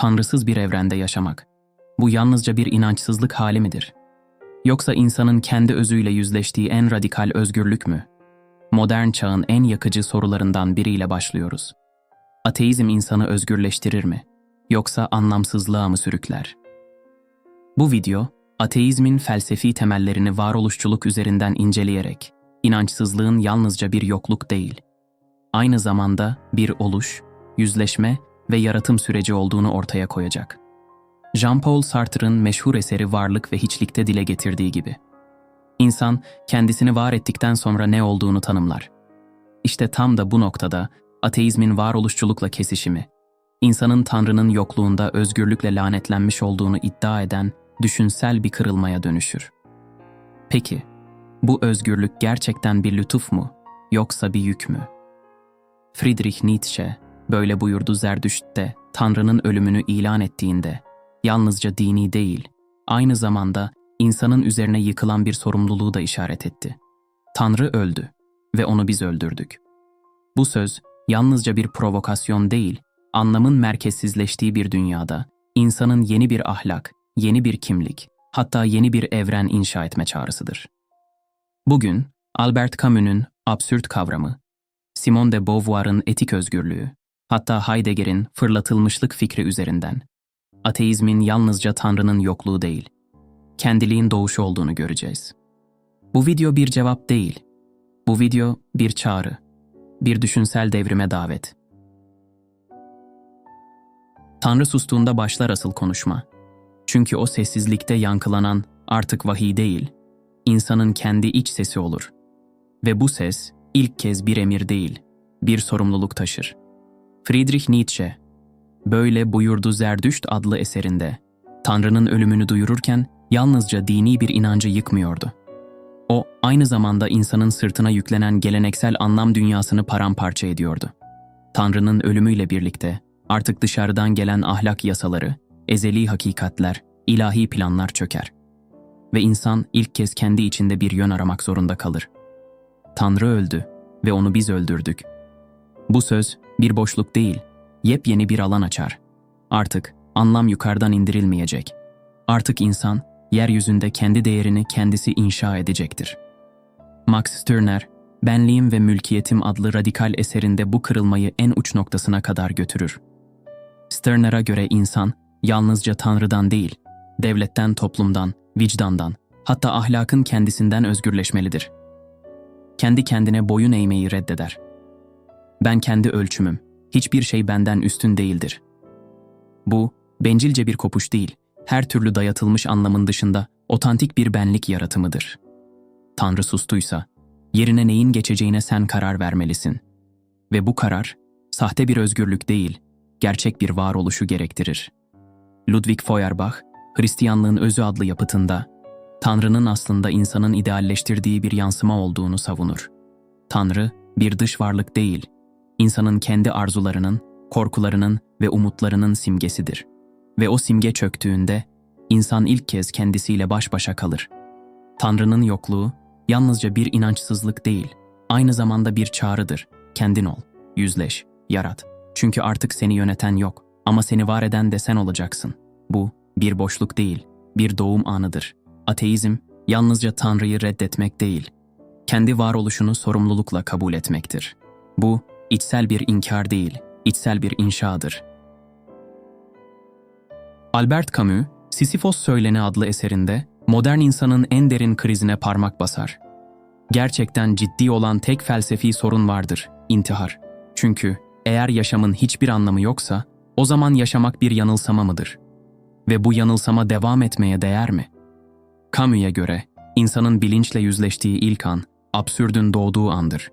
tanrısız bir evrende yaşamak. Bu yalnızca bir inançsızlık hali midir? Yoksa insanın kendi özüyle yüzleştiği en radikal özgürlük mü? Modern çağın en yakıcı sorularından biriyle başlıyoruz. Ateizm insanı özgürleştirir mi? Yoksa anlamsızlığa mı sürükler? Bu video, ateizmin felsefi temellerini varoluşçuluk üzerinden inceleyerek, inançsızlığın yalnızca bir yokluk değil, aynı zamanda bir oluş, yüzleşme ve yaratım süreci olduğunu ortaya koyacak. Jean-Paul Sartre'ın meşhur eseri Varlık ve Hiçlikte dile getirdiği gibi. İnsan kendisini var ettikten sonra ne olduğunu tanımlar. İşte tam da bu noktada ateizmin varoluşçulukla kesişimi, insanın Tanrı'nın yokluğunda özgürlükle lanetlenmiş olduğunu iddia eden düşünsel bir kırılmaya dönüşür. Peki, bu özgürlük gerçekten bir lütuf mu, yoksa bir yük mü? Friedrich Nietzsche böyle buyurdu Zerdüşt'te Tanrı'nın ölümünü ilan ettiğinde, yalnızca dini değil, aynı zamanda insanın üzerine yıkılan bir sorumluluğu da işaret etti. Tanrı öldü ve onu biz öldürdük. Bu söz yalnızca bir provokasyon değil, anlamın merkezsizleştiği bir dünyada insanın yeni bir ahlak, yeni bir kimlik, hatta yeni bir evren inşa etme çağrısıdır. Bugün Albert Camus'un absürt kavramı, Simone de Beauvoir'ın etik özgürlüğü, hatta Heidegger'in fırlatılmışlık fikri üzerinden ateizmin yalnızca Tanrı'nın yokluğu değil, kendiliğin doğuşu olduğunu göreceğiz. Bu video bir cevap değil. Bu video bir çağrı, bir düşünsel devrime davet. Tanrı sustuğunda başlar asıl konuşma. Çünkü o sessizlikte yankılanan artık vahiy değil, insanın kendi iç sesi olur. Ve bu ses ilk kez bir emir değil, bir sorumluluk taşır. Friedrich Nietzsche, böyle buyurdu Zerdüşt adlı eserinde, Tanrı'nın ölümünü duyururken yalnızca dini bir inancı yıkmıyordu. O, aynı zamanda insanın sırtına yüklenen geleneksel anlam dünyasını paramparça ediyordu. Tanrı'nın ölümüyle birlikte artık dışarıdan gelen ahlak yasaları, ezeli hakikatler, ilahi planlar çöker. Ve insan ilk kez kendi içinde bir yön aramak zorunda kalır. Tanrı öldü ve onu biz öldürdük. Bu söz bir boşluk değil, yepyeni bir alan açar. Artık anlam yukarıdan indirilmeyecek. Artık insan yeryüzünde kendi değerini kendisi inşa edecektir. Max Stirner, Benliğim ve Mülkiyetim adlı radikal eserinde bu kırılmayı en uç noktasına kadar götürür. Stirner'a göre insan yalnızca Tanrı'dan değil, devletten, toplumdan, vicdandan, hatta ahlakın kendisinden özgürleşmelidir. Kendi kendine boyun eğmeyi reddeder. Ben kendi ölçümüm, hiçbir şey benden üstün değildir. Bu, bencilce bir kopuş değil, her türlü dayatılmış anlamın dışında otantik bir benlik yaratımıdır. Tanrı sustuysa, yerine neyin geçeceğine sen karar vermelisin. Ve bu karar, sahte bir özgürlük değil, gerçek bir varoluşu gerektirir. Ludwig Feuerbach, Hristiyanlığın Özü adlı yapıtında, Tanrı'nın aslında insanın idealleştirdiği bir yansıma olduğunu savunur. Tanrı, bir dış varlık değil, insanın kendi arzularının, korkularının ve umutlarının simgesidir. Ve o simge çöktüğünde, insan ilk kez kendisiyle baş başa kalır. Tanrı'nın yokluğu, yalnızca bir inançsızlık değil, aynı zamanda bir çağrıdır. Kendin ol, yüzleş, yarat. Çünkü artık seni yöneten yok ama seni var eden de sen olacaksın. Bu, bir boşluk değil, bir doğum anıdır. Ateizm, yalnızca Tanrı'yı reddetmek değil, kendi varoluşunu sorumlulukla kabul etmektir. Bu, içsel bir inkar değil, içsel bir inşadır. Albert Camus, Sisyphos Söyleni adlı eserinde modern insanın en derin krizine parmak basar. Gerçekten ciddi olan tek felsefi sorun vardır, intihar. Çünkü eğer yaşamın hiçbir anlamı yoksa, o zaman yaşamak bir yanılsama mıdır? Ve bu yanılsama devam etmeye değer mi? Camus'a göre, insanın bilinçle yüzleştiği ilk an, absürdün doğduğu andır.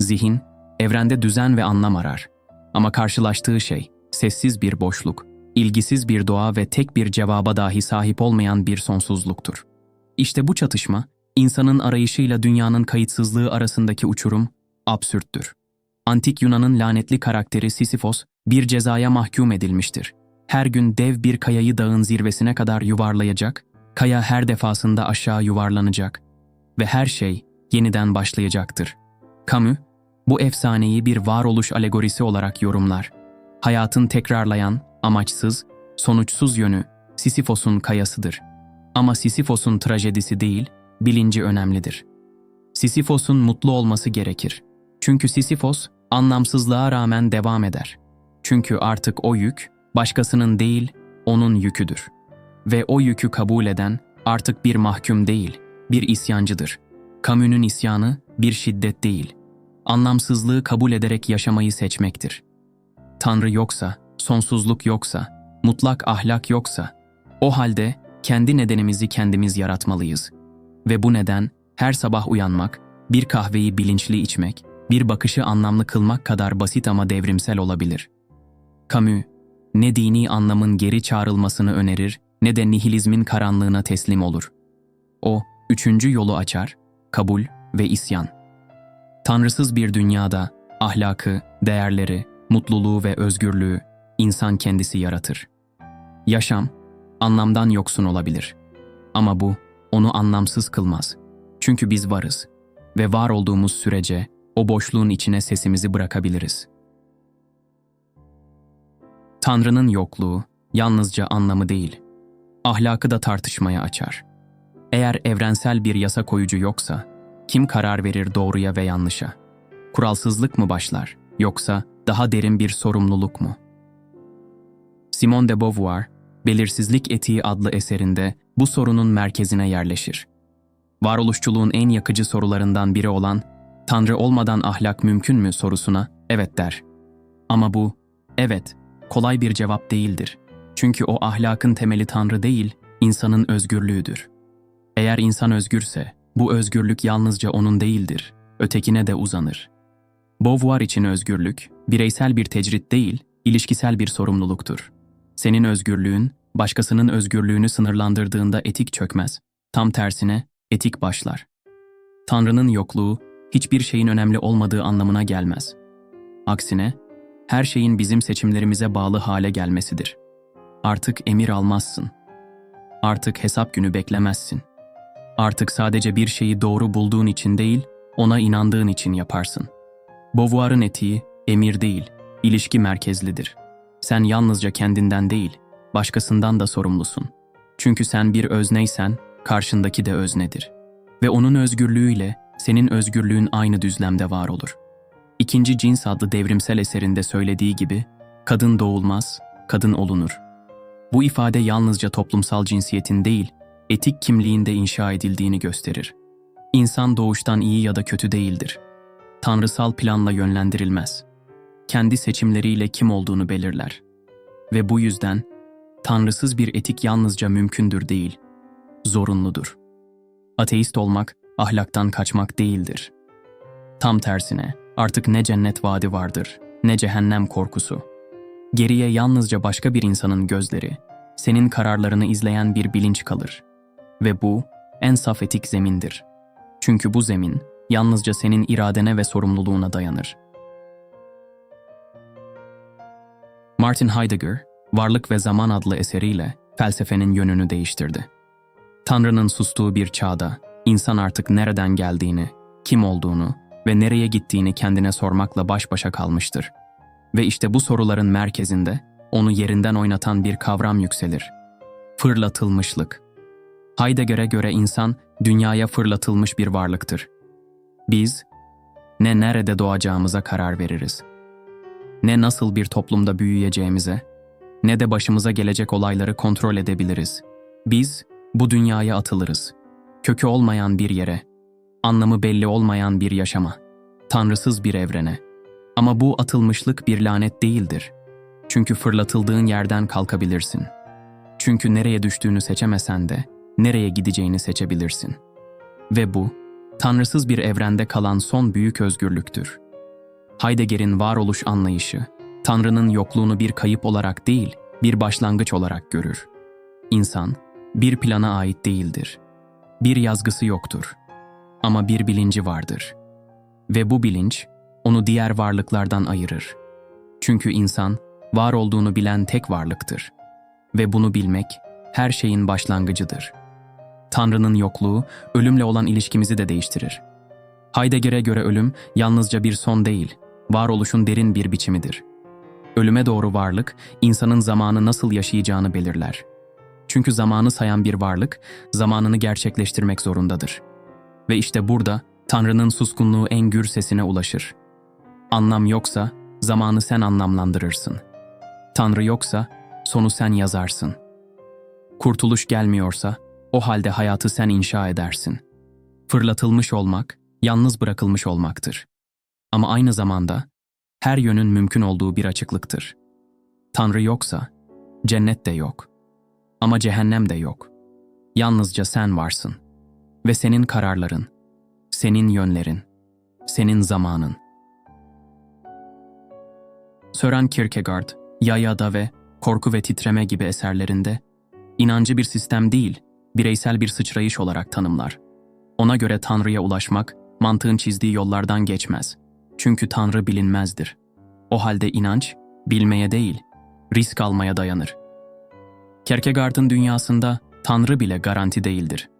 Zihin, evrende düzen ve anlam arar. Ama karşılaştığı şey, sessiz bir boşluk, ilgisiz bir doğa ve tek bir cevaba dahi sahip olmayan bir sonsuzluktur. İşte bu çatışma, insanın arayışıyla dünyanın kayıtsızlığı arasındaki uçurum, absürttür. Antik Yunan'ın lanetli karakteri Sisyphos, bir cezaya mahkum edilmiştir. Her gün dev bir kayayı dağın zirvesine kadar yuvarlayacak, kaya her defasında aşağı yuvarlanacak ve her şey yeniden başlayacaktır. Camus, bu efsaneyi bir varoluş alegorisi olarak yorumlar. Hayatın tekrarlayan, amaçsız, sonuçsuz yönü Sisyphos'un kayasıdır. Ama Sisyphos'un trajedisi değil, bilinci önemlidir. Sisyphos'un mutlu olması gerekir. Çünkü Sisyphos anlamsızlığa rağmen devam eder. Çünkü artık o yük başkasının değil, onun yüküdür. Ve o yükü kabul eden artık bir mahkum değil, bir isyancıdır. Kamünün isyanı bir şiddet değil, anlamsızlığı kabul ederek yaşamayı seçmektir. Tanrı yoksa, sonsuzluk yoksa, mutlak ahlak yoksa, o halde kendi nedenimizi kendimiz yaratmalıyız. Ve bu neden her sabah uyanmak, bir kahveyi bilinçli içmek, bir bakışı anlamlı kılmak kadar basit ama devrimsel olabilir. Camus, ne dini anlamın geri çağrılmasını önerir ne de nihilizmin karanlığına teslim olur. O, üçüncü yolu açar, kabul ve isyan. Tanrısız bir dünyada ahlakı, değerleri, mutluluğu ve özgürlüğü insan kendisi yaratır. Yaşam, anlamdan yoksun olabilir. Ama bu, onu anlamsız kılmaz. Çünkü biz varız ve var olduğumuz sürece o boşluğun içine sesimizi bırakabiliriz. Tanrı'nın yokluğu yalnızca anlamı değil, ahlakı da tartışmaya açar. Eğer evrensel bir yasa koyucu yoksa, kim karar verir doğruya ve yanlışa? Kuralsızlık mı başlar, yoksa daha derin bir sorumluluk mu? Simone de Beauvoir, Belirsizlik Etiği adlı eserinde bu sorunun merkezine yerleşir. Varoluşçuluğun en yakıcı sorularından biri olan Tanrı olmadan ahlak mümkün mü sorusuna evet der. Ama bu evet kolay bir cevap değildir. Çünkü o ahlakın temeli Tanrı değil, insanın özgürlüğüdür. Eğer insan özgürse, bu özgürlük yalnızca onun değildir, ötekine de uzanır. Beauvoir için özgürlük, bireysel bir tecrit değil, ilişkisel bir sorumluluktur. Senin özgürlüğün, başkasının özgürlüğünü sınırlandırdığında etik çökmez. Tam tersine, etik başlar. Tanrı'nın yokluğu, hiçbir şeyin önemli olmadığı anlamına gelmez. Aksine, her şeyin bizim seçimlerimize bağlı hale gelmesidir. Artık emir almazsın. Artık hesap günü beklemezsin. Artık sadece bir şeyi doğru bulduğun için değil, ona inandığın için yaparsın. Beauvoir'ın etiği, emir değil, ilişki merkezlidir. Sen yalnızca kendinden değil, başkasından da sorumlusun. Çünkü sen bir özneysen, karşındaki de öznedir. Ve onun özgürlüğüyle senin özgürlüğün aynı düzlemde var olur. İkinci Cins adlı devrimsel eserinde söylediği gibi, kadın doğulmaz, kadın olunur. Bu ifade yalnızca toplumsal cinsiyetin değil, etik kimliğinde inşa edildiğini gösterir. İnsan doğuştan iyi ya da kötü değildir. Tanrısal planla yönlendirilmez. Kendi seçimleriyle kim olduğunu belirler. Ve bu yüzden tanrısız bir etik yalnızca mümkündür değil, zorunludur. Ateist olmak ahlaktan kaçmak değildir. Tam tersine artık ne cennet vaadi vardır, ne cehennem korkusu. Geriye yalnızca başka bir insanın gözleri, senin kararlarını izleyen bir bilinç kalır. Ve bu en saf etik zemindir. Çünkü bu zemin yalnızca senin iradene ve sorumluluğuna dayanır. Martin Heidegger, Varlık ve Zaman adlı eseriyle felsefenin yönünü değiştirdi. Tanrı'nın sustuğu bir çağda insan artık nereden geldiğini, kim olduğunu ve nereye gittiğini kendine sormakla baş başa kalmıştır. Ve işte bu soruların merkezinde onu yerinden oynatan bir kavram yükselir. Fırlatılmışlık. Heidegger'e göre insan dünyaya fırlatılmış bir varlıktır. Biz ne nerede doğacağımıza karar veririz. Ne nasıl bir toplumda büyüyeceğimize, ne de başımıza gelecek olayları kontrol edebiliriz. Biz bu dünyaya atılırız. Kökü olmayan bir yere, anlamı belli olmayan bir yaşama, tanrısız bir evrene. Ama bu atılmışlık bir lanet değildir. Çünkü fırlatıldığın yerden kalkabilirsin. Çünkü nereye düştüğünü seçemesen de nereye gideceğini seçebilirsin. Ve bu, tanrısız bir evrende kalan son büyük özgürlüktür. Heidegger'in varoluş anlayışı, Tanrı'nın yokluğunu bir kayıp olarak değil, bir başlangıç olarak görür. İnsan, bir plana ait değildir. Bir yazgısı yoktur. Ama bir bilinci vardır. Ve bu bilinç, onu diğer varlıklardan ayırır. Çünkü insan, var olduğunu bilen tek varlıktır. Ve bunu bilmek, her şeyin başlangıcıdır. Tanrı'nın yokluğu, ölümle olan ilişkimizi de değiştirir. Heidegger'e göre ölüm, yalnızca bir son değil, varoluşun derin bir biçimidir. Ölüme doğru varlık, insanın zamanı nasıl yaşayacağını belirler. Çünkü zamanı sayan bir varlık, zamanını gerçekleştirmek zorundadır. Ve işte burada, Tanrı'nın suskunluğu en gür sesine ulaşır. Anlam yoksa, zamanı sen anlamlandırırsın. Tanrı yoksa, sonu sen yazarsın. Kurtuluş gelmiyorsa, o halde hayatı sen inşa edersin. Fırlatılmış olmak, yalnız bırakılmış olmaktır. Ama aynı zamanda, her yönün mümkün olduğu bir açıklıktır. Tanrı yoksa, cennet de yok. Ama cehennem de yok. Yalnızca sen varsın. Ve senin kararların, senin yönlerin, senin zamanın. Sören Kierkegaard, Yaya'da ve Korku ve Titreme gibi eserlerinde, inancı bir sistem değil, bireysel bir sıçrayış olarak tanımlar. Ona göre Tanrı'ya ulaşmak, mantığın çizdiği yollardan geçmez. Çünkü Tanrı bilinmezdir. O halde inanç, bilmeye değil, risk almaya dayanır. Kierkegaard'ın dünyasında Tanrı bile garanti değildir.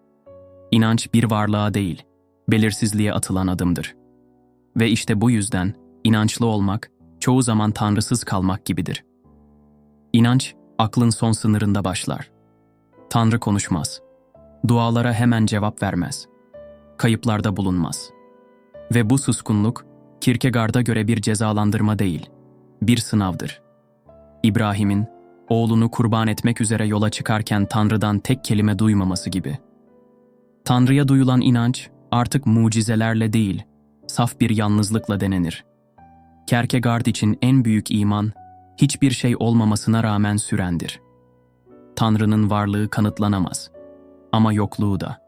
İnanç bir varlığa değil, belirsizliğe atılan adımdır. Ve işte bu yüzden inançlı olmak çoğu zaman tanrısız kalmak gibidir. İnanç aklın son sınırında başlar. Tanrı konuşmaz. Dualara hemen cevap vermez. Kayıplarda bulunmaz. Ve bu suskunluk Kierkegaard'a göre bir cezalandırma değil, bir sınavdır. İbrahim'in oğlunu kurban etmek üzere yola çıkarken Tanrı'dan tek kelime duymaması gibi. Tanrı'ya duyulan inanç artık mucizelerle değil, saf bir yalnızlıkla denenir. Kierkegaard için en büyük iman, hiçbir şey olmamasına rağmen sürendir. Tanrı'nın varlığı kanıtlanamaz. Ama yokluğu da.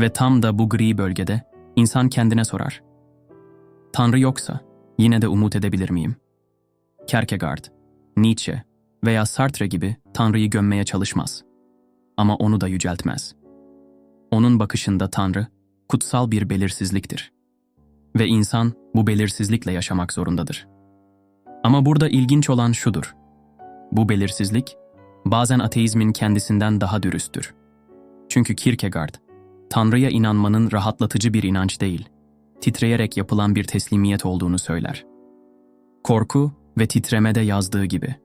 Ve tam da bu gri bölgede insan kendine sorar. Tanrı yoksa yine de umut edebilir miyim? Kierkegaard, Nietzsche veya Sartre gibi Tanrı'yı gömmeye çalışmaz. Ama onu da yüceltmez. Onun bakışında Tanrı, kutsal bir belirsizliktir. Ve insan bu belirsizlikle yaşamak zorundadır. Ama burada ilginç olan şudur. Bu belirsizlik, bazen ateizmin kendisinden daha dürüsttür. Çünkü Kierkegaard, Tanrı'ya inanmanın rahatlatıcı bir inanç değil, titreyerek yapılan bir teslimiyet olduğunu söyler. Korku ve titremede yazdığı gibi.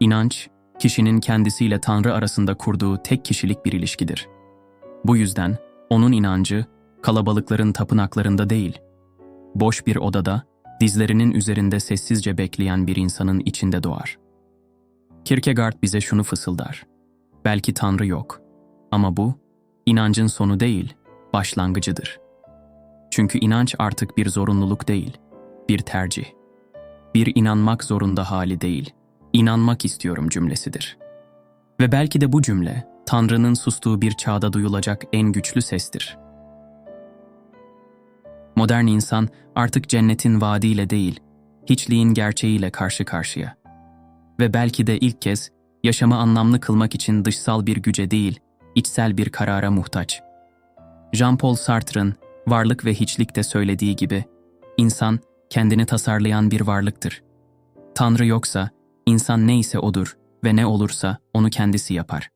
İnanç, kişinin kendisiyle Tanrı arasında kurduğu tek kişilik bir ilişkidir. Bu yüzden onun inancı kalabalıkların tapınaklarında değil, boş bir odada dizlerinin üzerinde sessizce bekleyen bir insanın içinde doğar. Kierkegaard bize şunu fısıldar. Belki Tanrı yok ama bu inancın sonu değil, başlangıcıdır. Çünkü inanç artık bir zorunluluk değil, bir tercih. Bir inanmak zorunda hali değil, inanmak istiyorum cümlesidir. Ve belki de bu cümle Tanrı'nın sustuğu bir çağda duyulacak en güçlü sestir. Modern insan artık cennetin vaadiyle değil, hiçliğin gerçeğiyle karşı karşıya. Ve belki de ilk kez yaşamı anlamlı kılmak için dışsal bir güce değil, içsel bir karara muhtaç. Jean-Paul Sartre'ın varlık ve hiçlikte söylediği gibi, insan kendini tasarlayan bir varlıktır. Tanrı yoksa, insan neyse odur ve ne olursa onu kendisi yapar.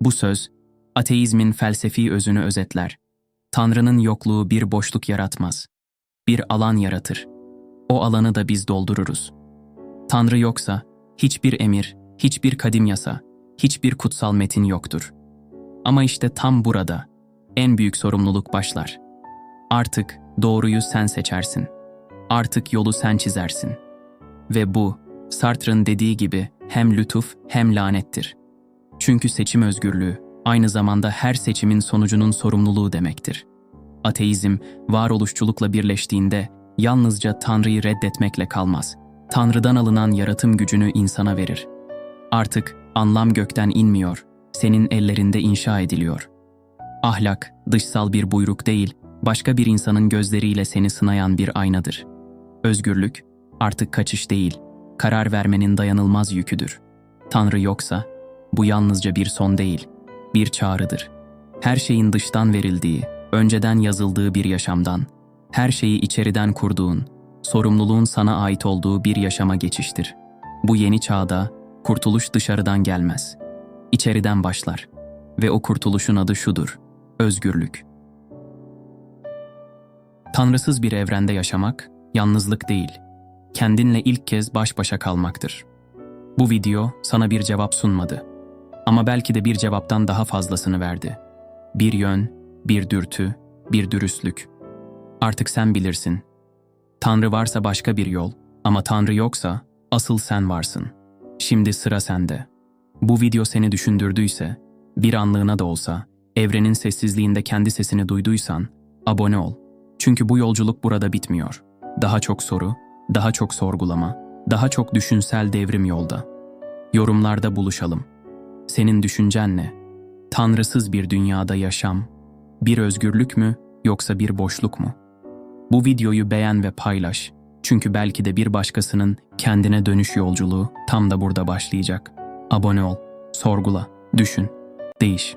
Bu söz, ateizmin felsefi özünü özetler. Tanrı'nın yokluğu bir boşluk yaratmaz. Bir alan yaratır. O alanı da biz doldururuz. Tanrı yoksa, hiçbir emir, hiçbir kadim yasa, hiçbir kutsal metin yoktur. Ama işte tam burada, en büyük sorumluluk başlar. Artık doğruyu sen seçersin. Artık yolu sen çizersin. Ve bu, Sartre'ın dediği gibi hem lütuf hem lanettir. Çünkü seçim özgürlüğü aynı zamanda her seçimin sonucunun sorumluluğu demektir. Ateizm, varoluşçulukla birleştiğinde yalnızca Tanrı'yı reddetmekle kalmaz. Tanrı'dan alınan yaratım gücünü insana verir. Artık anlam gökten inmiyor, senin ellerinde inşa ediliyor. Ahlak, dışsal bir buyruk değil, başka bir insanın gözleriyle seni sınayan bir aynadır. Özgürlük, artık kaçış değil, karar vermenin dayanılmaz yüküdür. Tanrı yoksa, bu yalnızca bir son değil, bir çağrıdır. Her şeyin dıştan verildiği, önceden yazıldığı bir yaşamdan, her şeyi içeriden kurduğun, sorumluluğun sana ait olduğu bir yaşama geçiştir. Bu yeni çağda kurtuluş dışarıdan gelmez. İçeriden başlar ve o kurtuluşun adı şudur: özgürlük. Tanrısız bir evrende yaşamak yalnızlık değil, kendinle ilk kez baş başa kalmaktır. Bu video sana bir cevap sunmadı. Ama belki de bir cevaptan daha fazlasını verdi. Bir yön, bir dürtü, bir dürüstlük. Artık sen bilirsin. Tanrı varsa başka bir yol ama Tanrı yoksa asıl sen varsın. Şimdi sıra sende. Bu video seni düşündürdüyse, bir anlığına da olsa, evrenin sessizliğinde kendi sesini duyduysan, abone ol. Çünkü bu yolculuk burada bitmiyor. Daha çok soru, daha çok sorgulama, daha çok düşünsel devrim yolda. Yorumlarda buluşalım. Senin düşüncen ne? Tanrısız bir dünyada yaşam, bir özgürlük mü yoksa bir boşluk mu? Bu videoyu beğen ve paylaş. Çünkü belki de bir başkasının kendine dönüş yolculuğu tam da burada başlayacak. Abone ol, sorgula, düşün, değiş.